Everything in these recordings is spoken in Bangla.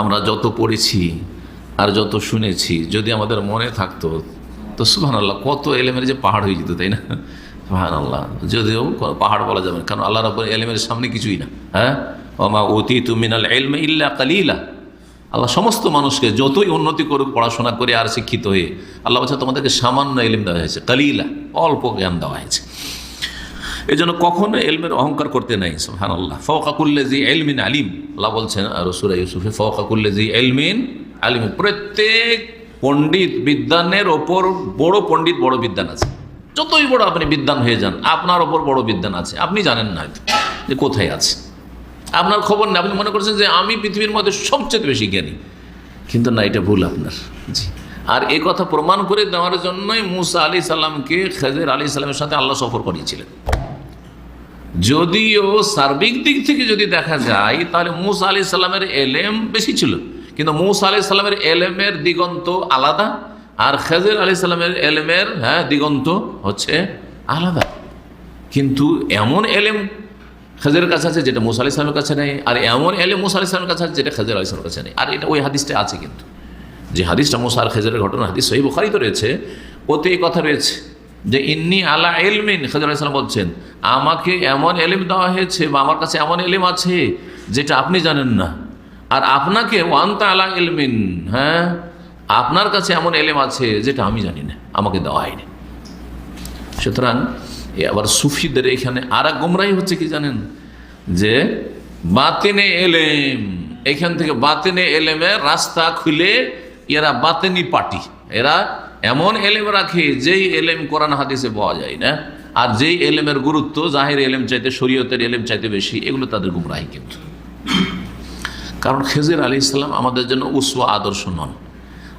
আমরা যত পড়েছি আর যত শুনেছি, যদি আমাদের মনে থাকতো, তো সুহান আল্লাহ কত এলেমের যে পাহাড় হয়ে যেত, তাই না? সুহান আল্লাহ যদিও পাহাড় বলা যাবে কারণ আল্লাহ রব এলেমের সামনে কিছুই না হ্যাঁ? ওমা অতি তুমিনাল এলমে ইল্লা কালিলা। আল্লাহ সমস্ত মানুষকে যতই উন্নতি করুক, পড়াশোনা করে আর শিক্ষিত হয়ে, আল্লাহ বলছে তোমাদেরকে সামান্য এলিম দেওয়া হয়েছে, কালিলা, অল্প জ্ঞান দেওয়া হয়েছে। এই জন্য কখনো এলমের অহংকার করতে নাই সোহান আল্লাহ ফকাকুল্লে জি এলমিন আলিম। আল্লাহ বলছেন রসুরা ইউসুফে ফকাকুল্লে জি এলমিন আলিম। প্রত্যেক পণ্ডিত বিদ্যানের ওপর বড় পণ্ডিত বড় বিদ্যান আছে। যতই বড় আপনি বিদ্যান হয়ে যান, আপনার ওপর বড় বিদ্যান আছে। আপনি জানেন না যে কোথায় আছে। আপনার খবর নেই, আপনি মনে করছেন যে আমি পৃথিবীর মধ্যে সবচেয়ে বেশি জ্ঞানী। কিন্তু না, এটা ভুল আপনার। জি। আর এই কথা প্রমাণ করে দেওয়ার জন্যই মুসা আলি সাল্লামকে খেজের আলী সাল্লামের সাথে আল্লাহ সফর করিয়েছিলেন। যদিও সার্বিক দিক থেকে যদি দেখা যায়, তাহলে মুসা আলি সাল্লামের এলেম বেশি ছিল। কিন্তু মুসা আলি সাল্লামের এলেমের দিগন্ত আলাদা, আর খেজের আলি সাল্লামের এলেমের হ্যাঁ দিগন্ত হচ্ছে আলাদা। কিন্তু এমন এলেম খেজের কাছে আছে যেটা মুসা আলি সালামের কাছে নেই, আর এমন এলেম মুসা আলি সালামের কাছে আছে যেটা খেজের আলি সালামের কাছে নেই। আর এটা ওই হাদিসটা আছে কিন্তু। যে হাদিসটা মুসা আর খেজরের ঘটনা, হাদিস সহি বুখারি তো রয়েছে, ওতে এই কথা রয়েছে যে ইন্নি আলা এলমিন খেজর ইসলাম বলছেন, আমাকে এমন এলিম দেওয়া হয়েছে বা আমার কাছে এমন এলিম আছে যেটা আপনি জানেন না। আর আপনাকে ওয়ান্তা আলা এলমিন হ্যাঁ আপনার কাছে এমন এলেম আছে যেটা আমি জানি না, আমাকে দেওয়া হয়নি। সুতরাং আবার সুফিদের এখানে আর এক গোমরাই হচ্ছে কি জানেন? যে বাতেনে এলেম, এখান থেকে বাতেনে এলেমের রাস্তা খুলে এরা বাতেনি পার্টি, এরা এমন এলেম রাখে, যেই এলেম কোরআন হাদিসে পাওয়া যায় না। আর যেই এলেমের গুরুত্ব, জাহির এলেম চাইতে, শরীয়তের এলেম চাইতে বেশি, এগুলো তাদের গুমরাহি কিন্তু কারণ খেজির আলি ইসলাম আমাদের জন্য উসওয়া আদর্শ নন।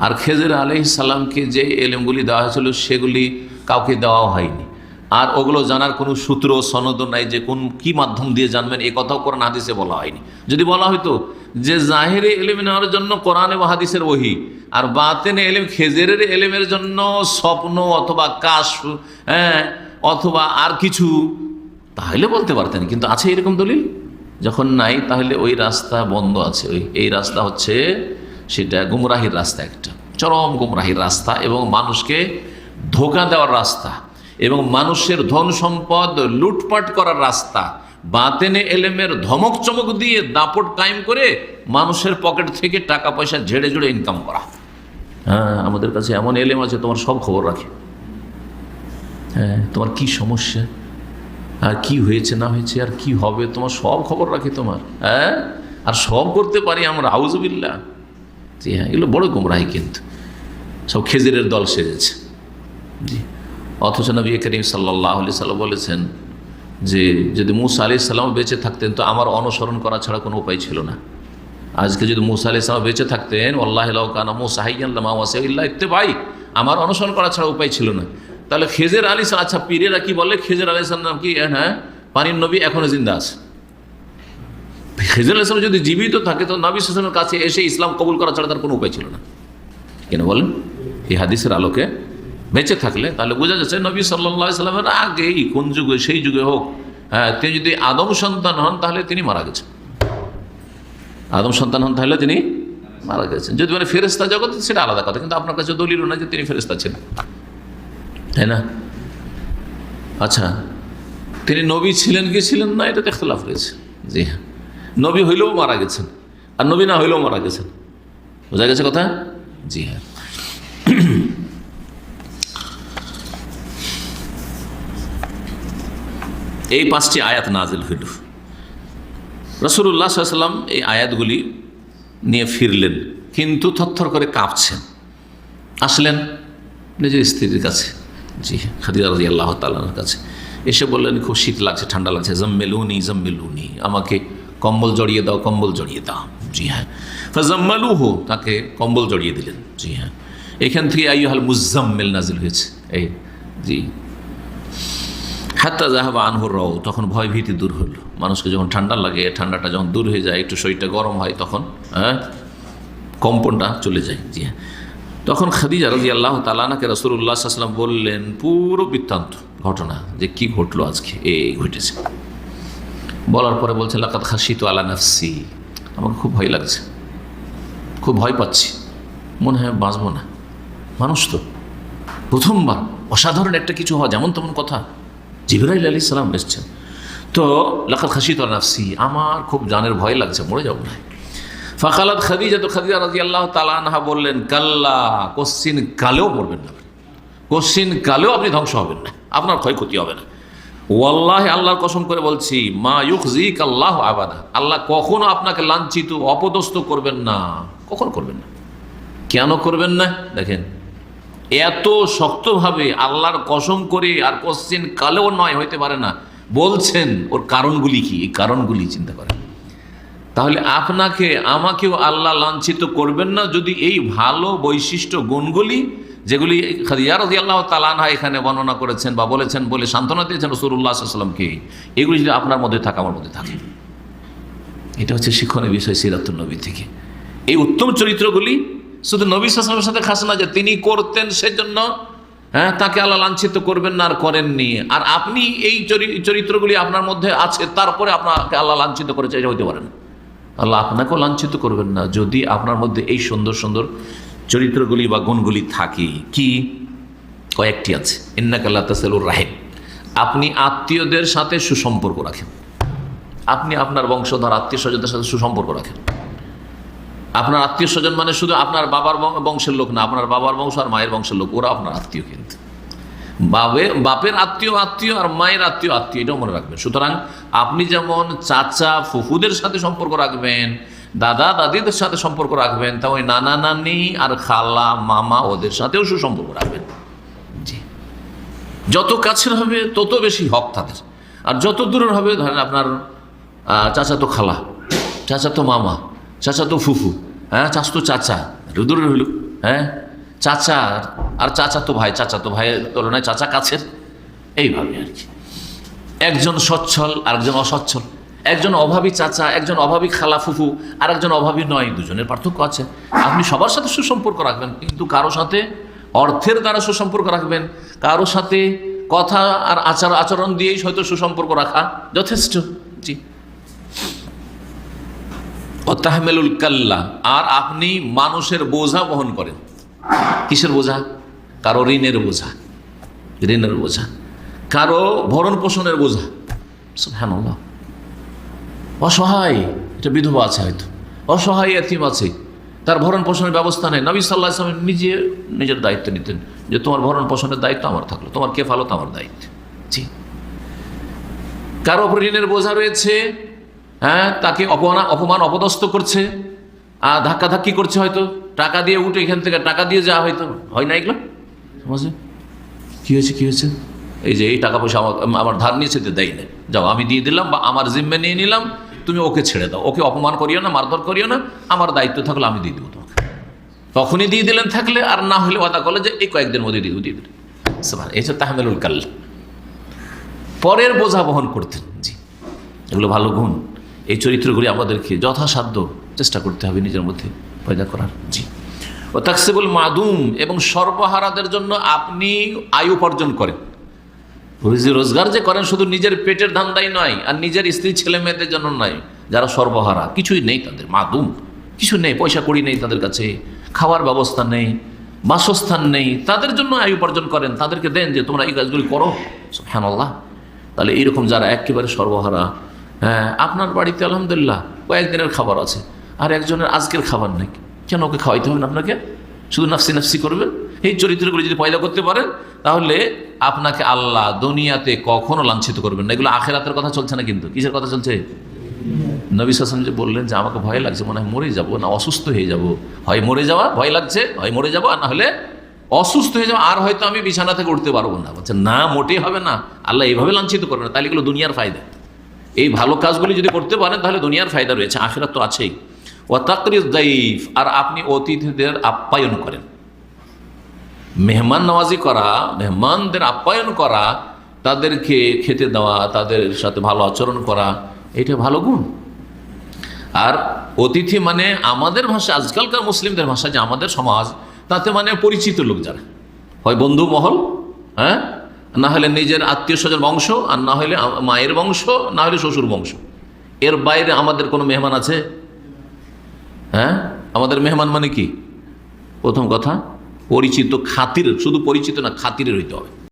আর খেজির আলি ইসলামকে যে এলেমগুলি দেওয়া হয়েছিল, সেগুলি কাউকে দেওয়াও হয়নি। আর ওগুলো জানার কোনো সূত্র, সনদ নাই যে কোন, কি মাধ্যম দিয়ে জানবেন, এ কথাও কোরআন হাদিসে বলা হয়নি। যদি বলা হয়তো যে জাহেরে এলেম নেওয়ার জন্য কোরআন এবং হাদিসের ওহি, আর বাতেনে এলেম খেজেরের এলেমের জন্য স্বপ্ন অথবা কাশ হ্যাঁ অথবা আর কিছু, তাহলে বলতে পারতেন। কিন্তু আছে এরকম দলিল? যখন নাই, তাহলে ওই রাস্তা বন্ধ আছে। ওই, এই রাস্তা হচ্ছে সেটা গুমরাহির রাস্তা একটা। চরম গুমরাহির রাস্তা এবং মানুষকে ধোকা দেওয়ার রাস্তা। এবং মানুষের ধন সম্পদ লুটপাট করার রাস্তা, বাতেনে এলেমের ধমক চমক দিয়ে দাপট কায়েম করে মানুষের পকেট থেকে টাকা পয়সা ঝেড়ে ঝেড়ে ইনকাম করা। হ্যাঁ আমাদের কাছে এমন এলেম আছে, তোমার সব খবর রাখে। হ্যাঁ তোমার কি সমস্যা? আর কি হয়েছে, না হয়েছে, আর কি হবে, তোমার সব খবর রাখে তোমার। হ্যাঁ আর সব করতে পারি আমরা হাউজবিল্লা জি হ্যাঁ এগুলো বড় গুমরাহি কিন্তু। সব খেজিরের দল সেজেছে। জি। অথচ নবী করিম সাল্লাহ আলি সাল্লাম বলেছেন যে যদি মুসা আলি সাল্লাম বেঁচে থাকতেন, তো আমার অনুসরণ করা ছাড়া কোনো উপায় ছিল না। আজকে যদি মুসা আলি সাল্লাম বেঁচে থাকতেন আল্লাহ কানা মুসা হাইয়াল্লাহ ইত্তে ভাই আমার অনুসরণ করা ছাড়া উপায় ছিল না। তাহলে খেজের আলী সাল আচ্ছা পীরেরা কি বলে? খেজের আলী সাল্লাম কি? হ্যাঁ পানির নবী এখনও জিন্দা আছে। খেজের আলাইসলাম যদি জীবিত থাকে, তো নবী সালামের কাছে এসে ইসলাম কবুল করা ছাড়া তার কোনো উপায় ছিল না। কেন বলেন? এই হাদিসের আলোকে বেঁচে থাকলে, তাহলে বোঝা যাচ্ছে নবী সাল্লা সাল্লামের আগেই কোন যুগে, সেই যুগে হোক হ্যাঁ তিনি যদি আদম সন্তান হন, তাহলে তিনি মারা গেছেন। আদম সন্তান হন, তাহলে তিনি মারা গেছেন। যদি মানে ফেরেস্তা জগৎ, সেটা আলাদা কথা, কিন্তু আপনার কাছে দলিল না যে তিনি ফেরেস্তা ছিলেন। তাই না? আচ্ছা তিনি নবী ছিলেন কি ছিলেন না এটা এটাতে খেলাফ রয়েছে। জি হ্যাঁ। নবী হইলেও মারা গেছেন, আর নবী না হইলেও মারা গেছেন। বোঝা গেছে কথা? জি হ্যাঁ। এই পাঁচটি আয়াত নাজিল হইল। রসুল্লাহ সাল্লাম এই আয়াতগুলি নিয়ে ফিরলেন, কিন্তু থরথর করে কাঁপছেন। আসলেন, নিজের স্ত্রীর কাছে। জি, খাদিজা রাজি আল্লাহ তালার কাছে। এসে বললেন, খুব শীত লাগছে, ঠান্ডা লাগছে। জম্মেলুনি জম্মেলুনি। আমাকে কম্বল জড়িয়ে দাও, কম্বল জড়িয়ে দাও। জি হ্যাঁ। ফজম্মালু হো তাকে কম্বল জড়িয়ে দিলেন। জি হ্যাঁ। এখান থেকে আইহাল মুজাম্মেল নাজিল হয়েছে। এই, জি হাত্তা জাহাবা আনহুর রও, তখন ভয় ভীতি দূর হলো মানুষকে যখন ঠান্ডা লাগে, ঠান্ডাটা যখন দূর হয়ে যায়, একটু শরীরটা গরম হয়, তখন হ্যাঁ কম্পনটা চলে যায়। জি হ্যাঁ। তখন খাদিজা রাজি আল্লাহ তালানাকে রসুল্লাহ আসলাম বললেন, পুরো বৃত্তান্ত ঘটনা যে কি ঘটলো আজকে এই ঘটেছে। বলার পরে বলছে লাকাত খাসি তো আলা নাফসি। আমাকে খুব ভয় লাগছে। খুব ভয় পাচ্ছি। মনে হয় বাঁচবো না। মানুষ তো। প্রথমবার। অসাধারণ একটা কিছু হওয়া, যেমন তেমন কথা। জিবরাইল আলী সালাম এসছেন। তো লাখাত খাসি তো নাফসি, আমার খুব জানের ভয় লাগছে, মরে যাব না। ফাকালাত খাদিজা তো খাদিজা রাজি আল্লাহ তালানহা বললেন, কাল্লা, কোশ্চিন কালেও মরবেন না কোশ্চিন কালেও আপনি ধ্বংস হবেন না, আপনার ক্ষয়ক্ষতি হবে না। ওয়াল্লাহ, আল্লাহর কসম করে বলছি, মা ইউক জিক আল্লাহ আবাদা। আল্লাহ কখনো আপনাকে লাঞ্ছিত, অপদস্থ করবেন না। কখন করবেন না। কেন করবেন না? দেখেন এত শক্তভাবে আল্লাহর কসম করে আর কোশ্চিন কালেও নয়, হইতে পারে না। বলছেন, ওর কারণগুলি কি? এই কারণগুলি চিন্তা করেন। তাহলে আপনাকে, আমাকেও আল্লাহ লাঞ্ছিত করবেন না যদি এই ভালো বৈশিষ্ট্য গুণগুলি, যেগুলি রাজি আল্লাহ তালানহা এখানে বর্ণনা করেছেন বা বলেছেন বলে সান্ত্বনা দিয়েছেন রসুল্লাহ সাল্লামকে এগুলি যদি আপনার মধ্যে থাকে, আমার মধ্যে থাকে। এটা হচ্ছে শিক্ষণের বিষয় সিরাতুল নবী থেকে। এই উত্তম চরিত্রগুলি শুধু নবী সালামের সাথে খাস না যে তিনি করতেন সেজন্য হ্যাঁ তাকে আল্লাহ লাঞ্ছিত করবেন না আর করেননি। আর আপনি এই চরি- চরিত্রগুলি আপনার মধ্যে আছে, তারপরে আপনাকে আল্লাহ লাঞ্ছিত করেছে, এটা হইতে পারেন আল্লাহ আপনাকেও লাঞ্ছিত করবেন না যদি আপনার মধ্যে এই সুন্দর সুন্দর চরিত্রগুলি বা গুণগুলি থাকে। কি? কয়েকটি আছে। ইন্নাকাল্লা তাসেলুর রাহেব আপনি আত্মীয়দের সাথে সুসম্পর্ক রাখেন। আপনি আপনার বংশধর, আত্মীয় স্বজনদের সাথে সুসম্পর্ক রাখেন। আপনার আত্মীয় স্বজন মানে শুধু আপনার বাবার বংশের লোক না, আপনার বাবার বংশ আর মায়ের বংশের লোক, ওরা আপনার আত্মীয় কিন্তু। বাবে বাপের আত্মীয় আত্মীয় আর মায়ের আত্মীয় আত্মীয়, এটাও মনে রাখবেন। সুতরাং আপনি যেমন চাচা, ফুফুদের সাথে সম্পর্ক রাখবেন, দাদা, দাদিদের সাথে সম্পর্ক রাখবেন, তেমন নানা, নানি আর খালা, মামা ওদের সাথেও সুসম্পর্ক রাখবেন। জি। যত কাছের হবে, তত বেশি হক তাদের। আর যত দূরের হবে, ধরেন আপনার চাচা তো খালা, চাচা তো মামা, চাচা তো ফুফু হ্যাঁ চাচতো চাচা। একটু দূরের হইল হ্যাঁ চাচা আর চাচা তো ভাই চাচাতো ভাইয়ের তুলনায় চাচা কাছের। এইভাবে আর কি। একজন সচ্ছল, আরেকজন অসচ্ছল। একজন অভাবী চাচা, একজন অভাবী খালা ফুফু আর একজন অভাবী নয়, দুজনের পার্থক্য আছে। আপনি সবার সাথে সুসম্পর্ক রাখবেন, কিন্তু কারও সাথে অর্থের দ্বারা সুসম্পর্ক রাখবেন। কারও সাথে কথা আর আচার আচরণ দিয়েই হয়তো সুসম্পর্ক রাখা যথেষ্ট। জি। অতাহমেলুল কাল্লা, আর আপনি মানুষের বোঝা বহন করেন। কিসের বোঝা? কারও ঋণের বোঝা। ঋণের বোঝা। কারও ভরণ পোষণের বোঝা। হ্যাঁ অসহায়, এটা বিধবা আছে হয়তো। অসহায় এতিম আছে। তার ভরণ পোষণের ব্যবস্থা নেই। নবী সাল্লাহ নিজে নিজের দায়িত্ব নিতেন যে তোমার ভরণ পোষণের দায়িত্ব আমার থাকল। তোমার কেফালত আমার দায়িত্ব। জি। কারও ওপর ঋণের বোঝা রয়েছে। হ্যাঁ তাকে অপমান অপমান অপদস্থ করছে। আর ধাক্কা ধাক্কি করছে হয়তো। টাকা দিয়ে উঠে এখান থেকে, টাকা দিয়ে যাওয়া হয়তো। হয় না এগুলো? সমাজে? কী হয়েছে কী হয়েছে? এই যে, এই টাকা পয়সা আমার আমার ধার নিয়েছে তো দেয় না যাও, আমি দিয়ে দিলাম বা আমার জিম্মে নিয়ে নিলাম, তুমি ওকে ছেড়ে দাও। ওকে অপমান করিও না, মারধর করিও না। আমার দায়িত্ব থাকলে, আমি দিয়ে দেবো তোমাকে। তখনই দিয়ে দিলেন থাকলে, আর না হলে ওয়াদা করলে যে এই কয়েকদিন মধ্যে দিয়ে দিয়ে দিলেন এই হচ্ছে তাহমেলুল কাল্লা। পরের বোঝা বহন করতেন। জি। এগুলো ভালো গুণ। এই চরিত্রগুলি আমাদেরকে যথাসাধ্য চেষ্টা করতে হবে নিজের মধ্যে পয়দা করার। জি। ও তাকসিবুল মাদুম এবং সর্বহারাদের জন্য আপনি আয়ু উপার্জন করেন। রুজি রোজগার যে করেন শুধু নিজের পেটের ধান্দাই নয়, আর নিজের স্ত্রী ছেলে মেয়েদের জন্য নয়, যারা সর্বহারা, কিছুই নেই তাদের, মাদুম। কিছু নেই, পয়সা কড়ি নেই তাদের কাছে, খাওয়ার ব্যবস্থা নেই, বাসস্থান নেই, তাদের জন্য আয়ু উপার্জন করেন, তাদেরকে দেন যে তোমরা এই কাজগুলি করো। হ্যাঁ আল্লাহ তাহলে এইরকম যারা একেবারে সর্বহারা হ্যাঁ আপনার বাড়িতে আলহামদুলিল্লাহ কয়েকদিনের খাবার আছে, আর একজনের আজকের খাবার নেই। কেন ওকে খাওয়াইতে হবে না আপনাকে? শুধু নাফসি নাফসি করবেন? এই চরিত্রগুলি যদি পয়দা করতে পারেন, তাহলে আপনাকে আল্লাহ দুনিয়াতে কখনো লাঞ্ছিত করবেন না। এগুলো আখেরাতের কথা চলছে না কিন্তু। কিসের কথা চলছে? নবী হাসান যে বললেন যে, আমাকে ভয় লাগছে, মনে হয় মরে যাব না, অসুস্থ হয়ে যাব। হয় মরে যাওয়া, ভয় লাগছে, হয় মরে যাব, আর না হলে অসুস্থ হয়ে যাওয়া, আর হয়তো আমি বিছানা থেকে উঠতে পারব না। বলছে, না, মোটেই হবে না। আল্লাহ এইভাবে লাঞ্ছিত করবে না, তাহলে এগুলো দুনিয়ার ফায়দা। এই ভালো কাজগুলি যদি করতে পারেন, তাহলে দুনিয়ার ফায়দা রয়েছে, আখেরাত তো আছেই। ও তাকরিজ দাইফ, আর আপনি অতিথিদের আপ্যায়ন করেন। মেহমান নওয়াজি করা, মেহমানদের আপ্যায়ন করা, তাদেরকে খেতে দেওয়া, তাদের সাথে ভালো আচরণ করা, এটা ভালো গুণ। আর অতিথি মানে আমাদের ভাষা, আজকালকার মুসলিমদের ভাষা যে আমাদের সমাজ, তাতে মানে পরিচিত লোক যারা। হয় বন্ধু মহল হ্যাঁ? না হলে নিজের আত্মীয় স্বজন বংশ, আর না হলে মায়ের বংশ, না হলে শ্বশুর বংশ। এর বাইরে আমাদের কোনো মেহমান আছে? হ্যাঁ? আমাদের মেহমান মানে কি? প্রথম কথা, পরিচিত খাতির শুধু পরিচিত না, খাতিরের হইতে হবে।